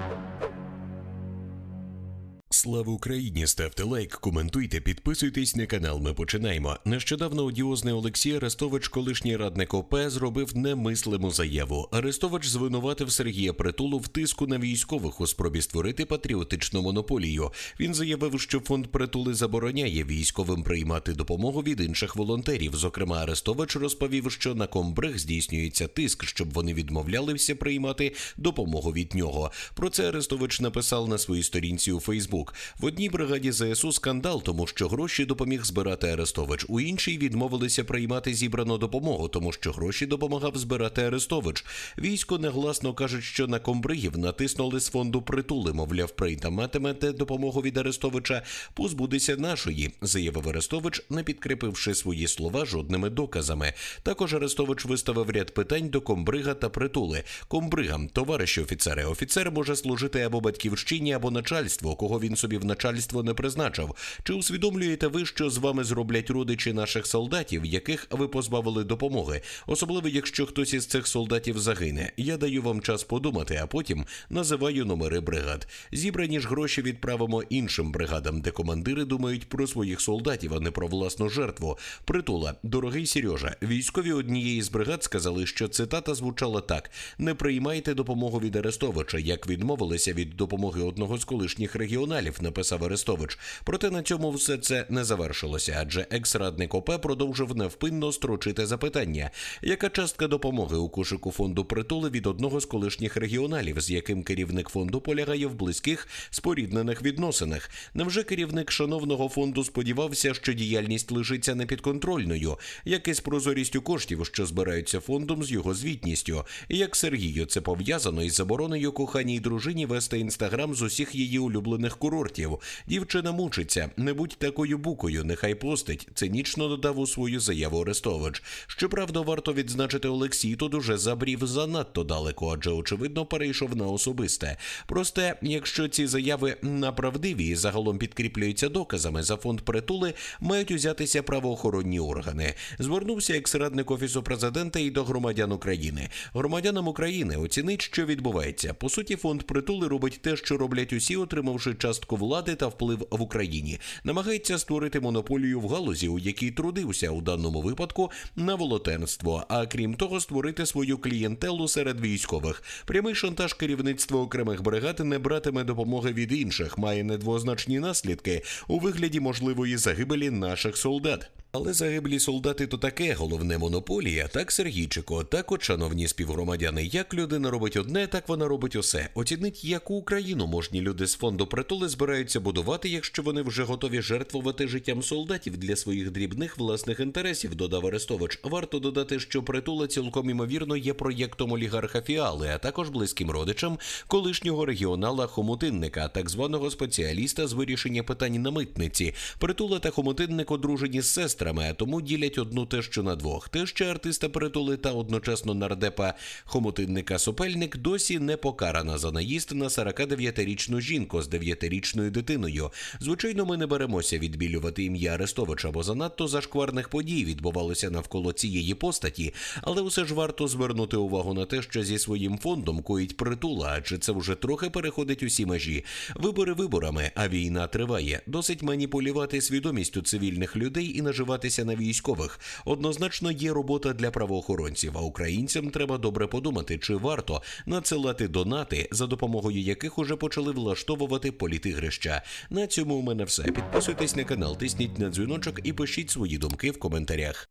Thank you. Слава Україні! Ставте лайк, коментуйте, підписуйтесь на канал. Ми починаємо. Нещодавно одіозний Олексій Арестович, колишній радник ОП, зробив немислиму заяву. Арестович звинуватив Сергія Притулу в тиску на військових у спробі створити патріотичну монополію. Він заявив, що фонд притули забороняє військовим приймати допомогу від інших волонтерів. Зокрема, Арестович розповів, що на комбриг здійснюється тиск, щоб вони відмовлялися приймати допомогу від нього. Про це Арестович написав на своїй сторінці у Фейсбук. В одній бригаді ЗСУ скандал, тому що гроші допоміг збирати Арестович. У іншій відмовилися приймати зібрану допомогу, тому що гроші допомагав збирати Арестович. Військо негласно кажуть, що на комбригів натиснули з фонду притули. Мовляв, прийматимете допомогу від Арестовича, позбудеться нашої, заявив Арестович, не підкріпивши свої слова жодними доказами. Також Арестович виставив ряд питань до комбрига та притули. Комбригам, товариші офіцери, офіцер може служити або батьківщині, або начальству, кого він собі в начальство не призначив. Чи усвідомлюєте ви, що з вами зроблять родичі наших солдатів, яких ви позбавили допомоги, особливо якщо хтось із цих солдатів загине? Я даю вам час подумати, а потім називаю номери бригад. Зібрані ж гроші відправимо іншим бригадам, де командири думають про своїх солдатів, а не про власну жертву. Притула, дорогий Сережа, військові однієї з бригад сказали, що цитата звучала так: не приймайте допомогу від Арестовича, як відмовилися від допомоги одного з колишніх регіоналів, написав Арестович. Проте на цьому все це не завершилося, адже екс-радник ОП продовжив невпинно строчити запитання, яка частка допомоги у кошику фонду притули від одного з колишніх регіоналів, з яким керівник фонду полягає в близьких споріднених відносинах. Невже керівник шановного фонду сподівався, що діяльність лишиться непідконтрольною, як і з прозорістю коштів, що збираються фондом з його звітністю, як Сергію це пов'язано із забороною коханій дружині вести інстаграм з усіх її улюблених курортів. Дівчина мучиться, не будь такою букою, нехай постить. Цинічно додав у свою заяву Арестович. Щоправда, варто відзначити Олексій тут уже забрів занадто далеко, адже очевидно перейшов на особисте. Просте, якщо ці заяви направдиві і загалом підкріплюються доказами за фонд притули, мають узятися правоохоронні органи. Звернувся екс-радник офісу президента і до громадян України. Громадянам України оцінить, що відбувається. По суті, фонд притули робить те, що роблять усі, отримавши частку влади та вплив в Україні. Намагається створити монополію в галузі, у якій трудився у даному випадку на волотенство, а крім того, створити свою клієнтелу серед військових. Прямий шантаж керівництва окремих бригад не братиме допомоги від інших, має недвозначні наслідки у вигляді можливої загибелі наших солдат. Але загиблі солдати то таке головне монополія. Так, Сергійчико, так от, шановні співгромадяни, як людина робить одне, так вона робить усе. Оцінить, яку Україну можні люди з фонду притули збираються будувати, якщо вони вже готові жертвувати життям солдатів для своїх дрібних власних інтересів, додав Арестович. Варто додати, що притула цілком імовірно є проєктом олігарха Фіали, а також близьким родичам колишнього регіонала Хомутинника, так званого спеціаліста з вирішення питань на митниці. Притула та Хомутинник одружені з сестрами сестрами, а тому ділять одну тещу на двох. Теща артиста притули та одночасно нардепа хомутинника Сопельник досі не покарана за наїзд на 49-річну жінку з 9-річною дитиною. Звичайно, ми не беремося відбілювати ім'я Арестовича, бо занадто зашкварних подій відбувалося навколо цієї постаті, але усе ж варто звернути увагу на те, що зі своїм фондом коїть притула, адже це вже трохи переходить усі межі. Вибори виборами, а війна триває. Досить маніпулювати свідомістю цивільних людей і наживатися на військових. Однозначно є робота для правоохоронців, а українцям треба добре подумати, чи варто надсилати донати, за допомогою яких уже почали влаштовувати політигрища. На цьому у мене все. Підписуйтесь на канал, тисніть на дзвіночок і пишіть свої думки в коментарях.